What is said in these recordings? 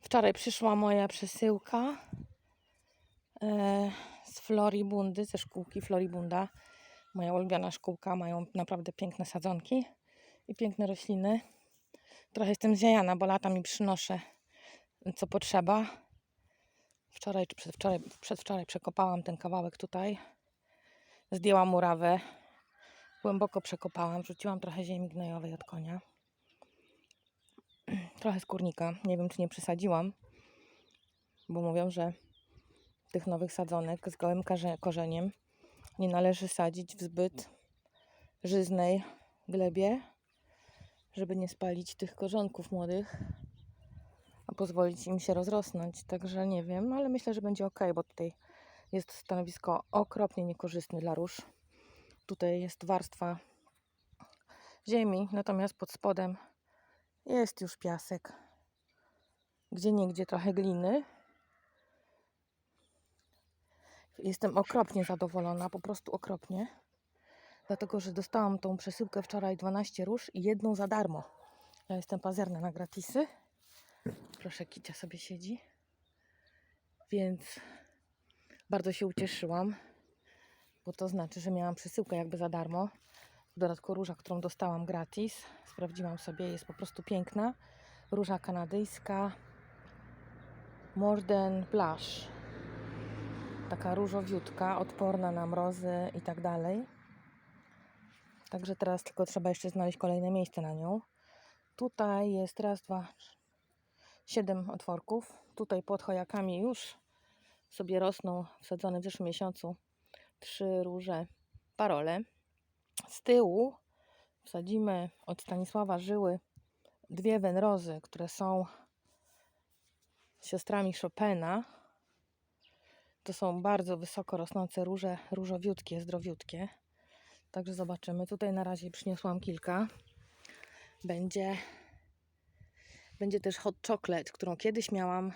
Wczoraj przyszła moja przesyłka e, z Floribundy, ze szkółki Floribunda. Moja ulubiona szkółka, mają naprawdę piękne sadzonki i piękne rośliny. Trochę jestem zjajana, bo lata mi przynoszę co potrzeba. Wczoraj czy przedwczoraj, przedwczoraj przekopałam ten kawałek tutaj. Zdjęłam murawę. Głęboko przekopałam, wrzuciłam trochę ziemi gnojowej od konia. Trochę skórnika. Nie wiem, czy nie przesadziłam, bo mówią, że tych nowych sadzonek z gołym korzeniem nie należy sadzić w zbyt żyznej glebie, żeby nie spalić tych korzonków młodych, a pozwolić im się rozrosnąć. Także nie wiem, ale myślę, że będzie ok, bo tutaj jest stanowisko okropnie niekorzystne dla róż. Tutaj jest warstwa ziemi, natomiast pod spodem jest już piasek. Gdzie niegdzie trochę gliny. Jestem okropnie zadowolona, po prostu okropnie. Dlatego, że dostałam tą przesyłkę wczoraj 12 róż i jedną za darmo. Ja jestem pazerna na gratisy. Proszę, Kicia sobie siedzi. Więc bardzo się ucieszyłam, bo to znaczy, że miałam przesyłkę jakby za darmo. W dodatku róża, którą dostałam gratis. Sprawdziłam sobie, jest po prostu piękna. Róża kanadyjska Morden Blush. Taka różowiutka, odporna na mrozy i tak dalej. Także teraz tylko trzeba jeszcze znaleźć kolejne miejsce na nią. Tutaj jest raz, dwa, siedem otworków. Tutaj pod chojakami już sobie rosną wsadzone w zeszłym miesiącu trzy róże parole. Z tyłu wsadzimy od Stanisława Żyły dwie wędrozy, które są siostrami Chopina. To są bardzo wysoko rosnące róże, różowiutkie, zdrowiutkie. Także zobaczymy. Tutaj na razie przyniosłam kilka. Będzie, będzie też hot chocolate, którą kiedyś miałam,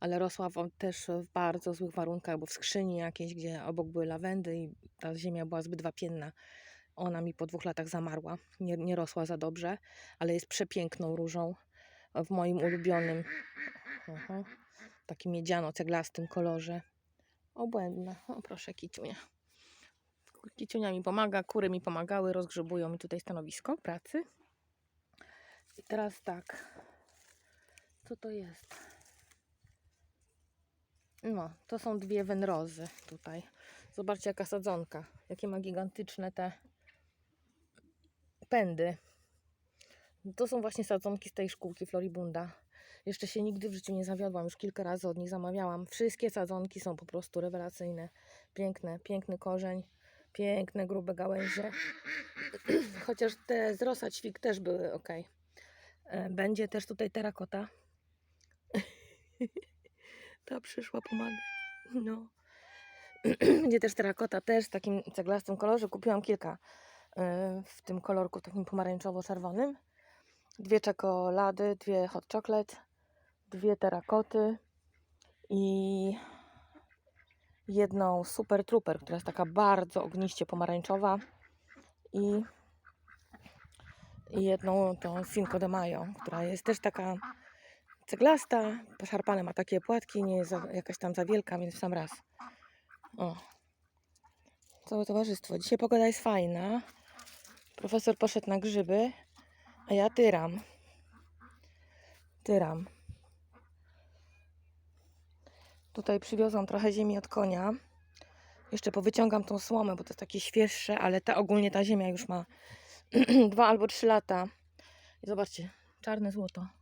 ale rosła też w bardzo złych warunkach, bo w skrzyni jakiejś, gdzie obok były lawendy i ta ziemia była zbyt wapienna. Ona mi po dwóch latach zamarła. Nie, nie rosła za dobrze, ale jest przepiękną różą w moim ulubionym aha, takim miedziano-ceglastym kolorze. Obłędna. O proszę, kiciunia. Kiciunia mi pomaga, kury mi pomagały, rozgrzebują mi tutaj stanowisko pracy. I teraz tak. Co to jest? No, to są dwie wenrozy tutaj. Zobaczcie, jaka sadzonka. Jakie ma gigantyczne te pędy. To są właśnie sadzonki z tej szkółki Floribunda. Jeszcze się nigdy w życiu nie zawiodłam, już kilka razy od nich zamawiałam. Wszystkie sadzonki są po prostu rewelacyjne. Piękne, piękny korzeń, piękne, grube gałęzie. Chociaż te z rosa ćwik też były ok. Będzie też tutaj terakota. Ta przyszła pomagać. No. Będzie też terakota, też w takim ceglastym kolorze. Kupiłam kilka e, w tym kolorku takim pomarańczowo-czerwonym. Dwie czekolady, dwie hot chocolate, dwie terakoty i jedną super trooper, która jest taka bardzo ogniście pomarańczowa i jedną tą Cinco de Mayo, która jest też taka ceglasta, poszarpane ma takie płatki, nie jest jakaś tam za wielka, więc w sam raz. O. Całe towarzystwo. Dzisiaj pogoda jest fajna. Profesor poszedł na grzyby, a ja tyram. Tyram. Tutaj przywiozłam trochę ziemi od konia. Jeszcze powyciągam tą słomę, bo to jest takie świeższe, ale ta ogólnie ta ziemia już ma dwa albo trzy lata. I zobaczcie, czarne złoto.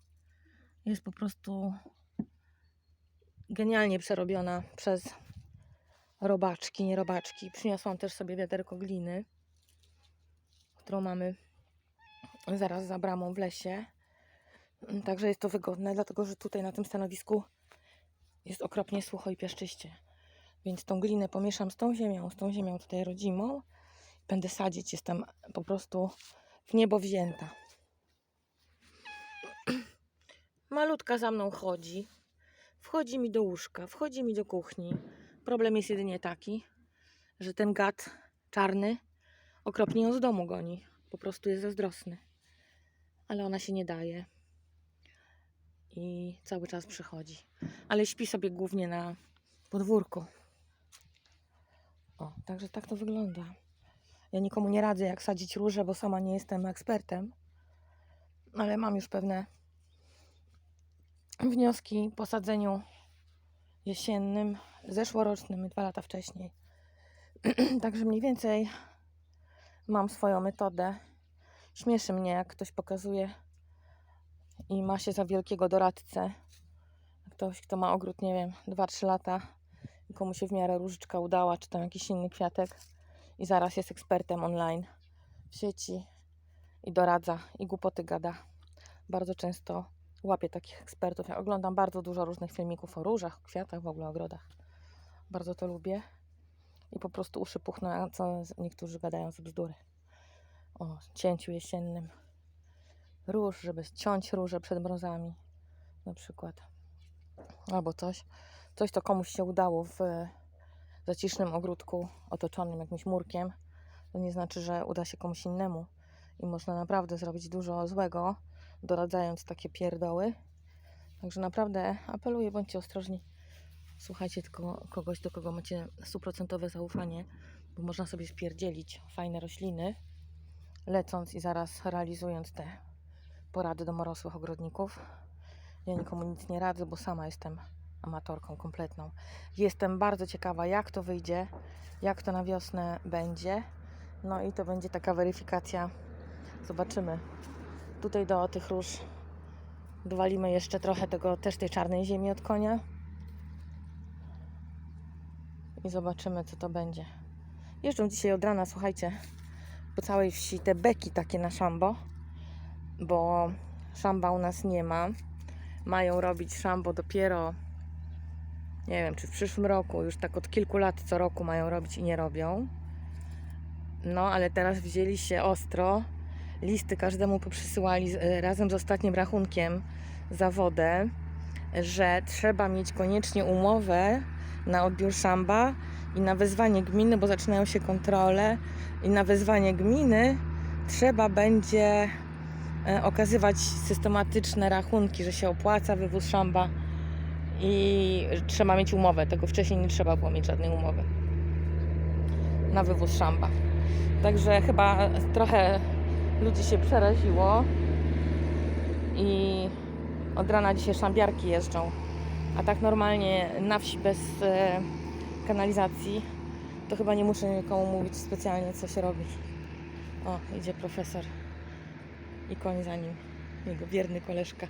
Jest po prostu genialnie przerobiona przez robaczki, nie robaczki. Przyniosłam też sobie wiaderko gliny, którą mamy zaraz za bramą w lesie. Także jest to wygodne, dlatego że tutaj na tym stanowisku jest okropnie sucho i piaszczyście. Więc tą glinę pomieszam z tą ziemią, z tą ziemią tutaj rodzimą. Będę sadzić, jestem po prostu w niebo wzięta. Malutka za mną chodzi. Wchodzi mi do łóżka, wchodzi mi do kuchni. Problem jest jedynie taki, że ten gad czarny okropnie ją z domu goni. Po prostu jest zazdrosny. Ale ona się nie daje. i cały czas przychodzi. Ale śpi sobie głównie na podwórku. O, także tak to wygląda. Ja nikomu nie radzę, jak sadzić róże, bo sama nie jestem ekspertem, ale mam już pewne wnioski po sadzeniu jesiennym, zeszłorocznym dwa lata wcześniej. Także mniej więcej mam swoją metodę. Śmieszy mnie, jak ktoś pokazuje i ma się za wielkiego doradcę. Ktoś, kto ma ogród, nie wiem, 2-3 lata i komu się w miarę różyczka udała, czy tam jakiś inny kwiatek i zaraz jest ekspertem online w sieci i doradza i głupoty gada. Bardzo często łapię takich ekspertów. Ja oglądam bardzo dużo różnych filmików o różach, kwiatach, w ogóle o ogrodach. Bardzo to lubię i po prostu uszy puchną, co niektórzy gadają za bzdury. O cięciu jesiennym róż, żeby ciąć róże przed mrozami na przykład. Albo coś. Coś, to komuś się udało w zacisznym ogródku otoczonym jakimś murkiem. To nie znaczy, że uda się komuś innemu. I można naprawdę zrobić dużo złego, doradzając takie pierdoły. Także naprawdę apeluję, bądźcie ostrożni. Słuchajcie tylko kogoś, do kogo macie stuprocentowe zaufanie, bo można sobie spierdzielić fajne rośliny, lecąc i zaraz realizując te porady domorosłych ogrodników. Ja nikomu nic nie radzę, bo sama jestem amatorką kompletną. Jestem bardzo ciekawa, jak to wyjdzie, jak to na wiosnę będzie. No i to będzie taka weryfikacja. Zobaczymy. Tutaj do tych róż dowalimy jeszcze trochę tego, też tej czarnej ziemi od konia. I zobaczymy, co to będzie. Jeżdżą dzisiaj od rana, słuchajcie, po całej wsi te beki takie na szambo, bo szamba u nas nie ma. Mają robić szambo dopiero, nie wiem, czy w przyszłym roku, już tak od kilku lat co roku mają robić i nie robią. No, ale teraz wzięli się ostro. Listy każdemu poprzysyłali z- e, razem z ostatnim rachunkiem za wodę, że trzeba mieć koniecznie umowę na odbiór szamba i na wezwanie gminy, bo zaczynają się kontrole i na wezwanie gminy trzeba będzie e, okazywać systematyczne rachunki, że się opłaca wywóz szamba i trzeba mieć umowę. Tego wcześniej nie trzeba było mieć żadnej umowy na wywóz szamba. Także chyba trochę ludzi się przeraziło i od rana dzisiaj szambiarki jeżdżą. A tak normalnie na wsi bez e, kanalizacji to chyba nie muszę nikomu mówić specjalnie co się robi. O, idzie profesor i koń za nim, jego wierny koleżka.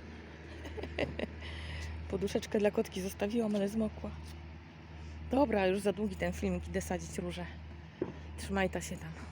Poduszeczkę dla kotki zostawiłam, ale zmokła. Dobra, już za długi ten filmik, idę sadzić róże. Trzymaj ta się tam.